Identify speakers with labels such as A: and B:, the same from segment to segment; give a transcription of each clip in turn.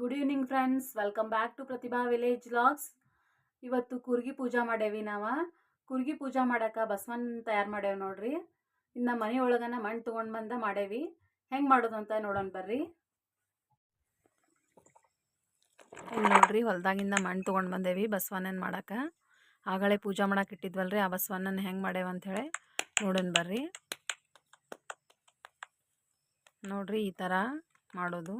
A: Good evening friends welcome back to Prathibha village vlogs ಇವತ್ತು ಕುರ್ಗಿ ಪೂಜಾ ಮಾಡೇವಿ ನಾವು. ಕುರ್ಗಿ ಪೂಜಾ ಮಾಡಕ್ಕೆ ಬಸವನ್ ತಯಾರು ಮಾಡೇವಿ ನೋಡ್ರಿ. ಇನ್ನು ಮನೆ ಒಳಗನ ಮಣ್ಣು ತೊಗೊಂಡು ಬಂದ ಮಾಡೇವಿ. ಹೆಂಗೆ ಮಾಡೋದು ಅಂತ ನೋಡೋಣ ಬರ್ರಿ. ಇಲ್ಲಿ ನೋಡ್ರಿ, ಹೊಲ್ದಾಗಿಂದ ಮಣ್ಣು ತೊಗೊಂಡು ಬಂದೇವಿ ಬಸವಣ್ಣನ ಮಾಡಕ್ಕೆ ಆಗಳೇ ಪೂಜಾ ಮಾಡಕ್ಕೆ ಇಟ್ಟಿದ್ವಲ್ರಿ, ಆ ಬಸವಣ್ಣನ ಹೆಂಗೆ ಮಾಡೇವ ಅಂಥೇಳಿ ನೋಡೋಣ ಬರ್ರಿ. ನೋಡ್ರಿ, ಈ ಥರ ಮಾಡೋದು.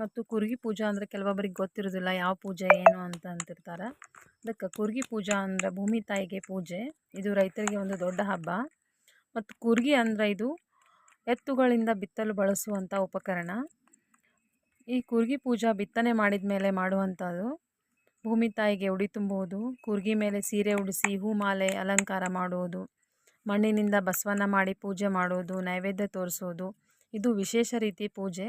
A: ಮತ್ತು ಕುರ್ಗಿ ಪೂಜಾ ಅಂದರೆ ಕೆಲವೊಬ್ಬರಿಗೆ ಗೊತ್ತಿರೋದಿಲ್ಲ ಯಾವ ಪೂಜೆ, ಏನು ಅಂತ ಅಂತಿರ್ತಾರೆ. ಅದಕ್ಕೆ ಕುರ್ಗಿ ಪೂಜಾ ಅಂದರೆ ಭೂಮಿ ತಾಯಿಗೆ ಪೂಜೆ. ಇದು ರೈತರಿಗೆ ಒಂದು ದೊಡ್ಡ ಹಬ್ಬ. ಮತ್ತು ಕುರ್ಗಿ ಅಂದರೆ ಇದು ಎತ್ತುಗಳಿಂದ ಬಿತ್ತಲು ಬಳಸುವಂಥ ಉಪಕರಣ. ಈ ಕುರ್ಗಿ ಪೂಜಾ ಬಿತ್ತನೆ ಮಾಡಿದ ಮೇಲೆ ಮಾಡುವಂಥದ್ದು. ಭೂಮಿ ತಾಯಿಗೆ ಉಡಿ ತುಂಬುವುದು, ಕುರ್ಗಿ ಮೇಲೆ ಸೀರೆ ಉಡಿಸಿ ಹೂಮಾಲೆ ಅಲಂಕಾರ ಮಾಡುವುದು, ಮಣ್ಣಿನಿಂದ ಬಸವನ ಮಾಡಿ ಪೂಜೆ ಮಾಡೋದು ನೈವೇದ್ಯ ತೋರಿಸೋದು ಇದು ವಿಶೇಷ ರೀತಿ ಪೂಜೆ.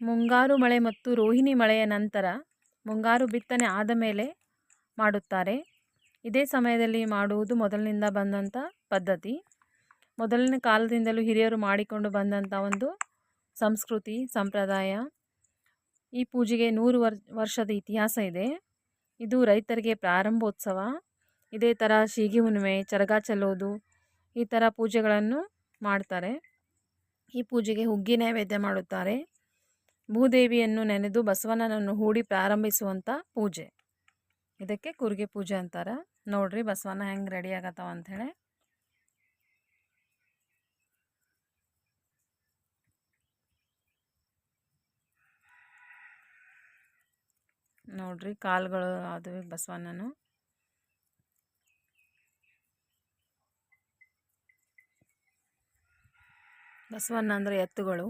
A: ಮುಂಗಾರು ಮಳೆ ಮತ್ತು ರೋಹಿಣಿ ಮಳೆಯ ನಂತರ ಮುಂಗಾರು ಬಿತ್ತನೆ ಆದ ಮೇಲೆ ಮಾಡುತ್ತಾರೆ. ಇದೇ ಸಮಯದಲ್ಲಿ ಮಾಡುವುದು ಮೊದಲಿನಿಂದ ಬಂದಂಥ ಪದ್ಧತಿ. ಮೊದಲಿನ ಕಾಲದಿಂದಲೂ ಹಿರಿಯರು ಮಾಡಿಕೊಂಡು ಬಂದಂಥ ಒಂದು ಸಂಸ್ಕೃತಿ, ಸಂಪ್ರದಾಯ. ಈ ಪೂಜೆಗೆ ನೂರು ವರ್, ವರ್ಷದ ಇತಿಹಾಸ ಇದೆ. ಇದು ರೈತರಿಗೆ ಪ್ರಾರಂಭೋತ್ಸವ. ಇದೇ ಥರ ಶೀಗಿ ಹುಣ್ಣಿಮೆ, ಚರಗ ಚೆಲ್ಲೋದು ಈ ಥರ ಪೂಜೆಗಳನ್ನು ಮಾಡ್ತಾರೆ. ಈ ಪೂಜೆಗೆ ಹುಗ್ಗಿ ನೈವೇದ್ಯ ಮಾಡುತ್ತಾರೆ. ಭೂದೇವಿಯನ್ನು ನೆನೆದು ಬಸವಣ್ಣನನ್ನು ಹೂಡಿ ಪ್ರಾರಂಭಿಸುವಂಥ ಪೂಜೆ. ಇದಕ್ಕೆ ಕುರಿಗೆ ಪೂಜೆ ಅಂತಾರೆ. ನೋಡ್ರಿ ಬಸವಣ್ಣ ಹೆಂಗೆ ರೆಡಿ ಆಗತ್ತವ ಅಂಥೇಳಿ ನೋಡ್ರಿ ಕಾಲುಗಳು ಅದು ಬಸವಣ್ಣನು. ಬಸವಣ್ಣ ಅಂದರೆ ಎತ್ತುಗಳು.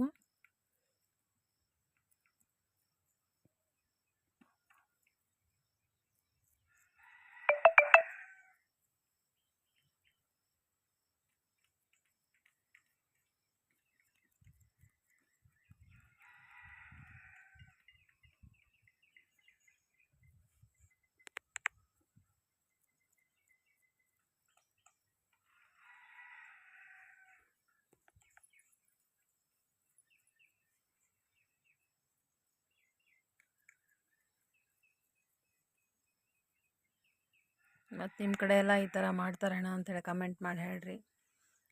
A: ಮತ್ತು ನಿಮ್ಮ ಕಡೆ ಎಲ್ಲ ಈ ಥರ ಮಾಡ್ತಾರಣ್ಣ ಅಂಥೇಳಿ ಕಮೆಂಟ್ ಮಾಡಿ ಹೇಳ್ರಿ.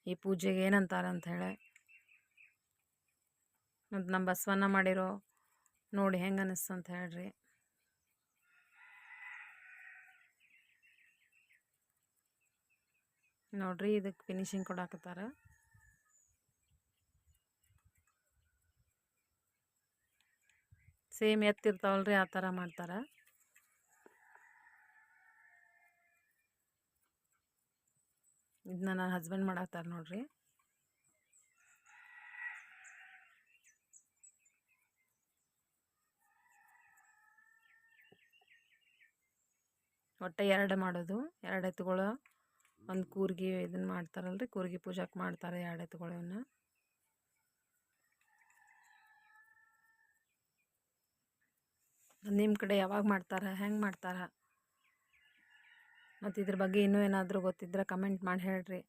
A: ಈ ಪೂಜೆಗೆ ಏನಂತಾರೆ ಅಂಥೇಳಿ ಮತ್ತು ನಮ್ಮ ಬಸವಣ್ಣ ಮಾಡಿರೋ ನೋಡಿ ಹೆಂಗೆ ಅನ್ನಿಸ್ತು ಅಂತ ಹೇಳ್ರಿ. ನೋಡ್ರಿ ಇದಕ್ಕೆ ಫಿನಿಶಿಂಗ್ ಕೊಡಾಕತ್ತಾರ. ಸೇಮ್ ಎತ್ತಿರ್ತಾವಲ್ರಿ ಆ ಥರ ಮಾಡ್ತಾರೆ. ಇದನ್ನ ನನ್ನ ಹಸ್ಬೆಂಡ್ ಮಾಡಾಕ್ತಾರೆ ನೋಡ್ರಿ. ಒಟ್ಟು ಎರಡು ಮಾಡೋದು. ಎರಡು ಎತ್ತುಗಳು ಒಂದು ಕೂರ್ಗಿ ಇದನ್ನು ಮಾಡ್ತಾರಲ್ರಿ, ಕೂರ್ಗಿ ಪೂಜಾಕ್ಕೆ ಮಾಡ್ತಾರೆ ಎರಡು ಎತ್ತುಗಳನ್ನ ನಿಮ್ಮ ಕಡೆ ಯಾವಾಗ ಮಾಡ್ತಾರೆ, ಹೆಂಗೆ ಮಾಡ್ತಾರೆ? ಮತ್ತು ಇದ್ರ ಬಗ್ಗೆ ಇನ್ನೂ ಏನಾದರೂ ಗೊತ್ತಿದ್ರೆ ಕಮೆಂಟ್ ಮಾಡಿ ಹೇಳ್ರಿ.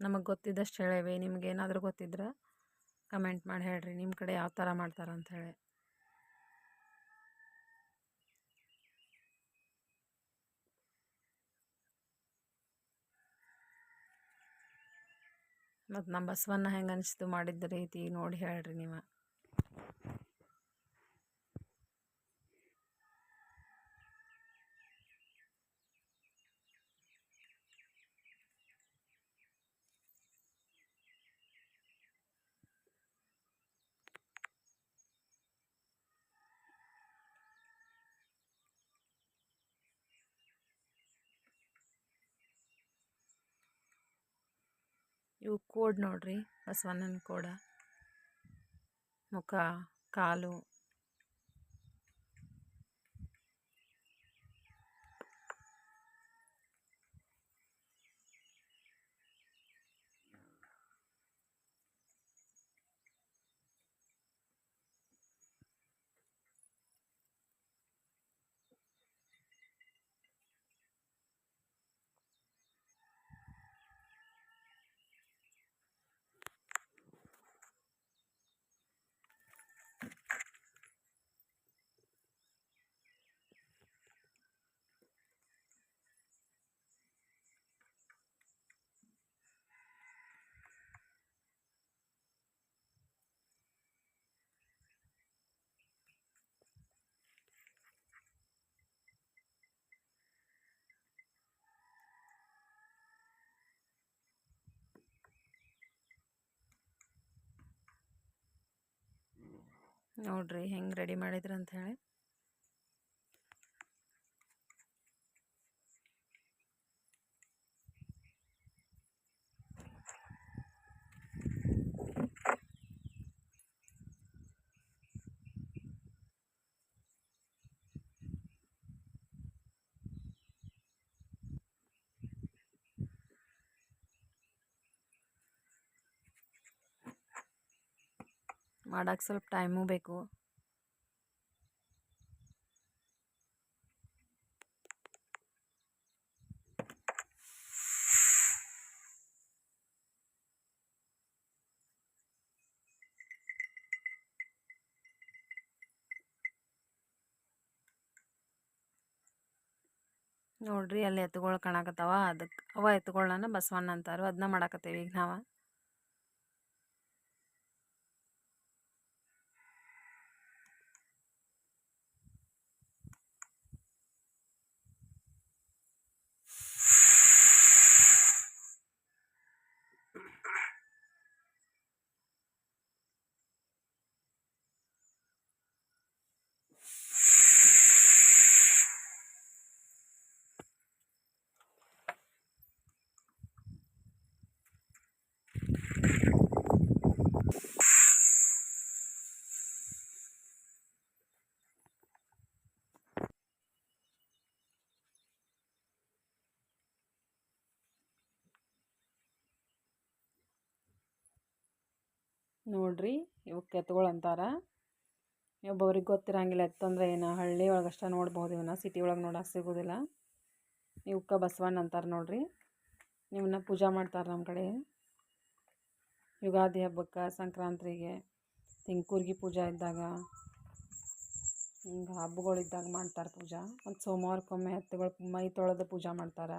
A: ನಮಗೆ ಗೊತ್ತಿದ್ದಷ್ಟು ಹೇಳೇವಿ, ನಿಮ್ಗೆ ಏನಾದರೂ ಗೊತ್ತಿದ್ರೆ ಕಮೆಂಟ್ ಮಾಡಿ ಹೇಳ್ರಿ ನಿಮ್ಮ ಕಡೆ ಯಾವ ಥರ ಮಾಡ್ತಾರೆ ಅಂಥೇಳಿ ಮತ್ತು ನಮ್ಮ ಬಸವನ್ನ ಹೆಂಗೆ ಅನಿಸ್ತು ಮಾಡಿದ್ದ ರೀತಿ ನೋಡಿ ಹೇಳ್ರಿ ನೀವು. ಇವು ಕೋಡ್ ನೋಡ್ರಿ ಬಸವಣ್ಣನ ಕೋಡ ಮುಖ ಕಾಲು ನೋಡ್ರಿ ಹೆಂಗೆ ರೆಡಿ ಮಾಡಿದ್ರು ಮಾಡಕ್ಕೆ ಸ್ವಲ್ಪ ಟೈಮೂ ಬೇಕು. ನೋಡ್ರಿ, ಅಲ್ಲಿ ಎತ್ತುಗಳು ಕಾಣಕತ್ತಾವ. ಅದಕ್ಕೆ ಅವ ಎತ್ತುಗಳನ್ನ ಬಸವಣ್ಣ ಅಂತಾರು ಅದನ್ನ ಮಾಡಾಕತ್ತೇವಿ ಈಗ ನಾವು. ನೋಡ್ರಿ ಇವಕ್ಕೆ ಎತ್ತುಗಳು ಅಂತಾರ. ಗೊತ್ತಿರಂಗಿಲ್ಲ ಎತ್ತಂದ್ರೆ ಏನು, ಹಳ್ಳಿ ಒಳಗೆ ಅಷ್ಟೇ ನೋಡ್ಬೋದು ಇವನ್ನ ಸಿಟಿ ಒಳಗೆ ನೋಡಕ್ಕೆ ಸಿಗೋದಿಲ್ಲ. ಇವಕ್ಕೆ ಬಸವಣ್ಣ ಅಂತಾರೆ ನೋಡ್ರಿ. ಇವನ್ನ ಪೂಜೆ ಮಾಡ್ತಾರೆ ನಮ್ಮ ಕಡೆ. ಯುಗಾದಿ ಹಬ್ಬಕ್ಕೆ ಸಂಕ್ರಾಂತಿಗೆ ತಿಂಕೂರ್ಗಿ ಕೂರ್ಗಿ ಪೂಜೆ ಇದ್ದಾಗ, ಹಿಂಗೆ ಹಬ್ಬಗಳಿದ್ದಾಗ ಮಾಡ್ತಾರೆ ಪೂಜಾ. ಮತ್ತು ಸೋಮವಾರಕ್ಕೊಮ್ಮೆ ಎತ್ತುಗಳು ಮೈ ತೊಳೆದು ಪೂಜೆ ಮಾಡ್ತಾರೆ.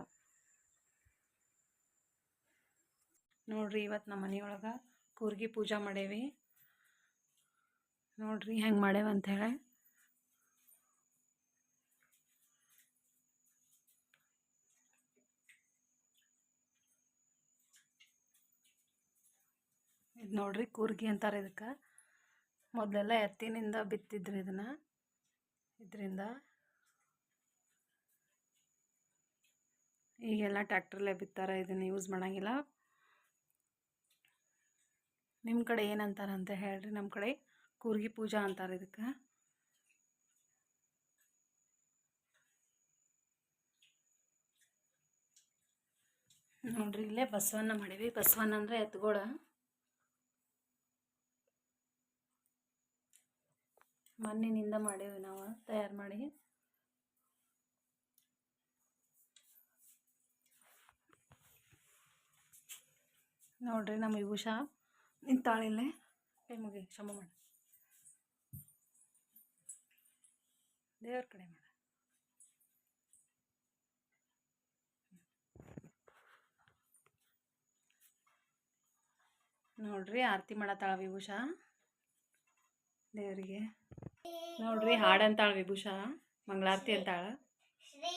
A: ನೋಡ್ರಿ, ಇವತ್ತು ನಮ್ಮ ಮನೆಯೊಳಗೆ ಕೂರ್ಗಿ ಪೂಜೆ ಮಾಡೇವಿ. ನೋಡ್ರಿ ಹೆಂಗೆ ಮಾಡೇವ ಅಂಥೇಳಿ ಇದು ನೋಡ್ರಿ ಕೂರ್ಗಿ ಅಂತಾರೆ ಇದಕ್ಕೆ. ಮೊದಲೆಲ್ಲ ಎತ್ತಿನಿಂದ ಬಿತ್ತಿದ್ರಿ ಇದನ್ನು. ಇದರಿಂದ ಈಗೆಲ್ಲ ಟ್ಯಾಕ್ಟ್ರಲ್ಲೇ ಬಿತ್ತಾರೆ, ಇದನ್ನು ಯೂಸ್ ಮಾಡಂಗಿಲ್ಲ. ನಿಮ್ಮ ಕಡೆ ಏನಂತಾರೆ ಅಂತ ಹೇಳ್ರಿ ನಮ್ಮ ಕಡೆ ಕೂರ್ಗಿ ಪೂಜಾ ಅಂತಾರೆ ಇದಕ್ಕೆ. ನೋಡ್ರಿ ಇಲ್ಲೇ ಬಸವನ್ನ ಮಾಡೀವಿ ಬಸವನ್ನ ಅಂದರೆ ಎತ್ಗೋಳ. ಮಣ್ಣಿನಿಂದ ಮಾಡೇವಿ ನಾವು, ತಯಾರು ಮಾಡಿ. ನೋಡ್ರಿ ನಮ್ಮ ವಿಭೂಷ ತಾಳಿಲ್ಲೇ? ಕೈ ಮುಗಿ ಕ್ಷಮ ಮಾಡ. ದೇವ್ರ ಕಡೆ ಮಾಡ. ನೋಡ್ರಿ ಆರತಿ ಮಾಡತ್ತಾಳ ವಿಭೂಷ? ದೇವರಿಗೆ. ನೋಡ್ರಿ ಹಾಡಂತಾಳ ವಿಭೂಷ ಮಂಗಳಾರತಿ ಅಂತಾಳ.
B: ಶ್ರೀ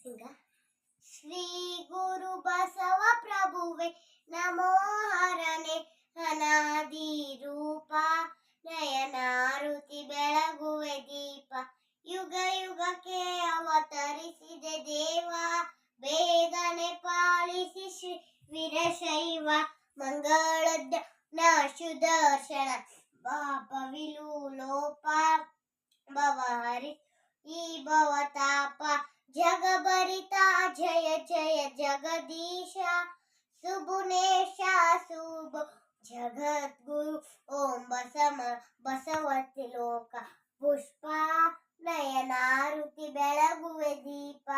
B: ಸಿಂಗ ಶ್ರೀ ಗುರು ಬಸವ ಪ್ರಭುವೆ ನಮೋ ಹರನೆ. ಅನಾದಿ ರೂಪ ನಯನಾರುತಿ ಬೆಳಗುವೆ ದೀಪ. ಯುಗ ಯುಗಕ್ಕೆ ಅವತರಿಸಿದೆ ದೇವ ಬೇಗನೆ ಜಗದ್ಗುರು ಓಂ ಬಸಮ ಬಸವತಿ ಲೋಕ ಪುಷ್ಪ ನಯನಾರುತಿ ಬೆಳಗುವೆ ದೀಪ.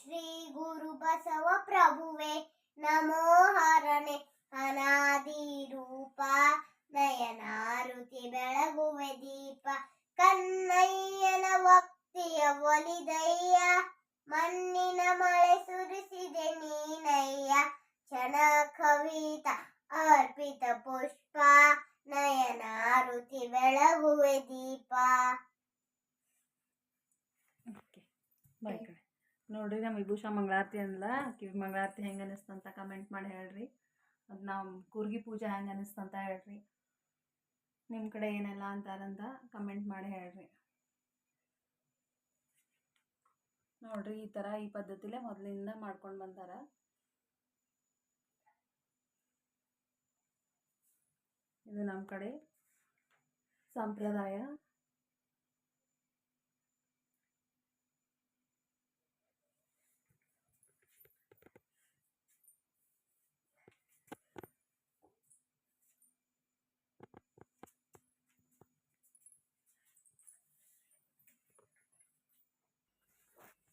B: ಶ್ರೀ ಗುರು ಬಸವ ಪ್ರಭುವೆ, ನಮೋ ಅನಾದಿ ರೂಪ. ನಯನಾರುತಿ ಬೆಳಗುವೆ ದೀಪ. ಕನ್ನಯ್ಯನ ಭಕ್ತಿಯ ಒಲಿದಯ್ಯ. ಮಣ್ಣಿನ ಮಳೆ ಸುರಿಸಿದೆ ನೀನಯ್ಯ. ಚಣ ಕವಿತ ಅರ್ಪಿತ ಪುಷ್ಪ ಋತಿ ಬೆಳಗುವೆ ದೀಪ.
A: ನೋಡ್ರಿ ನಮ್ಮ ವಿಭೂಷ ಮಂಗಳಾರತಿ ಅಂದ್ಲ. ಕಿವಿ ಮಂಗಳಾರತಿ ಹೆಂಗೆ ಅನಿಸ್ತಂತ ಕಮೆಂಟ್ ಮಾಡಿ ಹೇಳ್ರಿ. ಅದು ನಾವು ಕೂರ್ಗಿ ಪೂಜೆ ಹೆಂಗೆ ಅನಿಸ್ತಂತ ಹೇಳ್ರಿ. ನಿಮ್ಮ ಕಡೆ ಏನೆಲ್ಲ ಅಂತಾರಂತ ಕಮೆಂಟ್ ಮಾಡಿ ಹೇಳ್ರಿ. ನೋಡ್ರಿ, ಈ ಥರ ಈ ಪದ್ಧತಿಲೇ ಮೊದಲಿಂದ ಮಾಡ್ಕೊಂಡು ಬಂದಾರ. ಇದು ನಮ್ಮ ಕಡೆ ಸಂಪ್ರದಾಯ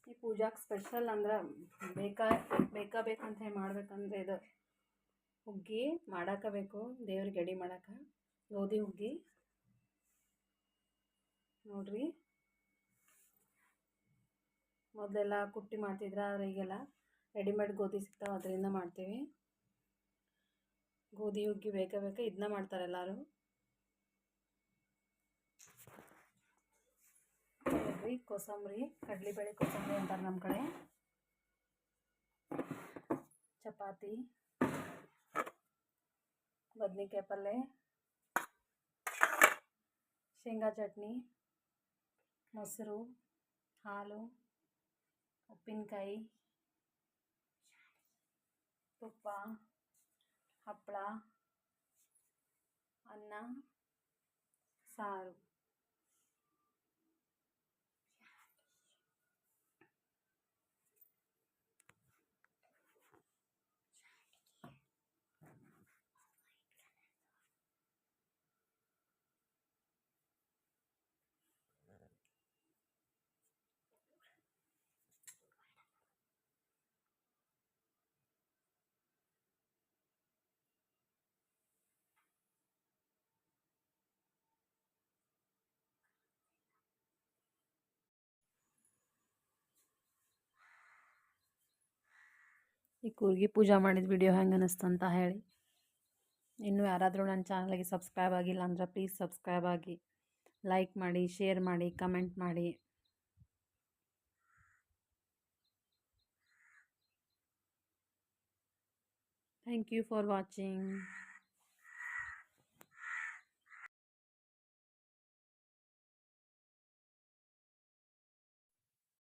A: ಈ ಪೂಜಾಕ್ಕೆ ಸ್ಪೆಷಲ್ ಅಂದ್ರೆ ಬೇಕಾ ಬೇಕಾ ಬೇಕಂತ ಹೇಳಿ ಮಾಡ್ಬೇಕಂದ್ರೆ ಇದು ಹುಗ್ಗಿ ಮಾಡಾಕ ಬೇಕು, ದೇವ್ರಿಗೆ ಎಡಿ ಮಾಡಾಕ. ಗೋಧಿ, ಹುಗ್ಗಿ. ನೋಡ್ರಿ. ಮೊದಲೆಲ್ಲ ಕುಟ್ಟಿ ಮಾಡ್ತಿದ್ರ ಆದರೆ ಈಗೆಲ್ಲ ರೆಡಿಮೇಡ್ ಗೋಧಿ ಸಿಗ್ತಾವೆ, ಅದರಿಂದ ಮಾಡ್ತೀವಿ. ಗೋಧಿ, ಹುಗ್ಗಿ ಬೇಕಾ ಬೇಕಾ ಇದನ್ನ ಮಾಡ್ತಾರೆ ಎಲ್ಲರೂ. ನೋಡ್ರಿ, ಕೊಸಂಬರಿ, ಕಡಲೆಬೇಳೆ ಕೋಸಂಬರಿ ಅಂತಾರೆ ನಮ್ಮ ಕಡೆ. ಚಪಾತಿ. ಬದ್ನಿಕಾಯಿ ಪಲ್ಯ ಶೇಂಗಾ ಚಟ್ನಿ ಮೊಸರು ಹಾಲು ಉಪ್ಪಿನಕಾಯಿ ತುಪ್ಪ ಹಪ್ಪಳ ಅನ್ನ ಸಾರು. ಈ ಕೂರ್ಗಿ ಪೂಜೆ ಮಾಡಿದ ವಿಡಿಯೋ ಹೆಂಗೆ ಅನ್ನಿಸ್ತು ಅಂತ ಹೇಳಿ. ಇನ್ನೂ ಯಾರಾದರೂ ನನ್ನ ಚಾನಲ್ಗೆ ಸಬ್ಸ್ಕ್ರೈಬ್ ಆಗಿಲ್ಲ ಅಂದ್ರೆ ಪ್ಲೀಸ್ ಸಬ್ಸ್ಕ್ರೈಬ್ ಆಗಿ. ಲೈಕ್ ಮಾಡಿ ಶೇರ್ ಮಾಡಿ ಕಮೆಂಟ್ ಮಾಡಿ. Thank you for watching